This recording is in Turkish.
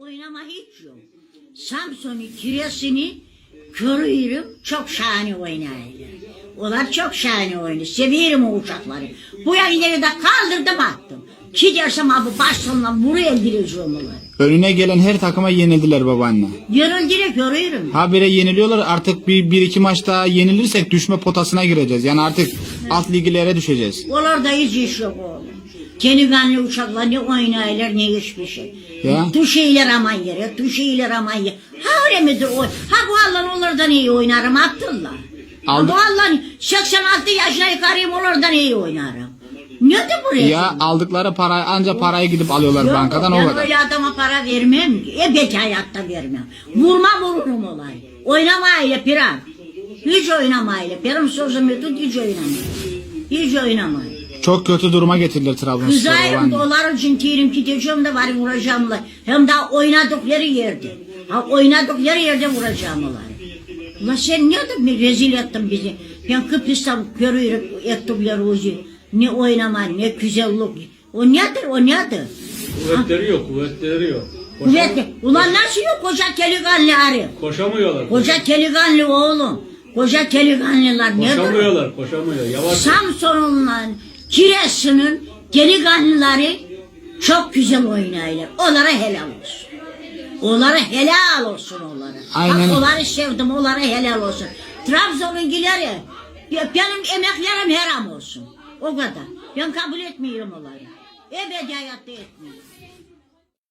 oynama hiç yok. Samsun'u, Kireç'ini görüyorum çok şahane oynayırlar. Onlar çok şahane oynuyor. Seviyorum o uçakları. Bu yayınları da kaldırdım attım. Ki dersem abi başlarına buraya gireceğim onları. Önüne gelen her takıma yenildiler babaanne. Yarın görüyorum. Habire yeniliyorlar artık bir, bir iki maç daha yenilirsek düşme potasına gireceğiz. Yani artık alt liglere düşeceğiz. Oralarda hiç iş yok oğlum. Keniganlı uçaklar ne oynayırlar ne hiçbir şey. Ya. Tuşeyler aman yere, tuşeyler aman yere. Ha öyle midir o? Ha bu Allah'ın onlardan iyi oynarım Abdullah. Aldı- bu Allah'ın 86 yaşına yukarıyım onlardan iyi oynarım. Ne de buraya? Ya aldıkları parayı anca parayı gidip alıyorlar Yok, bankadan ben o kadar. öyle adama para vermem. Ebedi hayatta vermem. Vurma vururum olay. Oynamayla piran. Hiç oynamayla. Benim sözümü tut hiç oynamayla. Hiç oynamayla. Çok kötü duruma getirdiler Trabzonspor'u Kızarım babaanne. dolar için tirim gideceğim de var vuracağımlar. Hem daha oynadıkları yerde. Ha oynadıkları yerde vuracağım onları. Ulan sen ne bir rezil ettin bizi. Ben Kıbrıs'tan görüyorum ettikleri ucu. Ne oynama ne güzellik. O nedir o nedir? Kuvvetleri yok, kuvvetleri yok. Kuvvetli. Ulan nasıl yok koca keliganlı arı? Koşamıyorlar. Koca keliganlı oğlum. Koca keliganlılar nedir? Koşamıyorlar, koşamıyor. Yavaş. Samsun'unla Kireç'in delikanlıları çok güzel oynayırlar. Onlara helal olsun. Onlara helal olsun onlara. Aynen. Bak onları sevdim, onlara helal olsun. Trabzon'unkileri ya benim emeklerim haram olsun. O kadar. Ben kabul etmiyorum onları. Ebedi hayatta etmiyorum.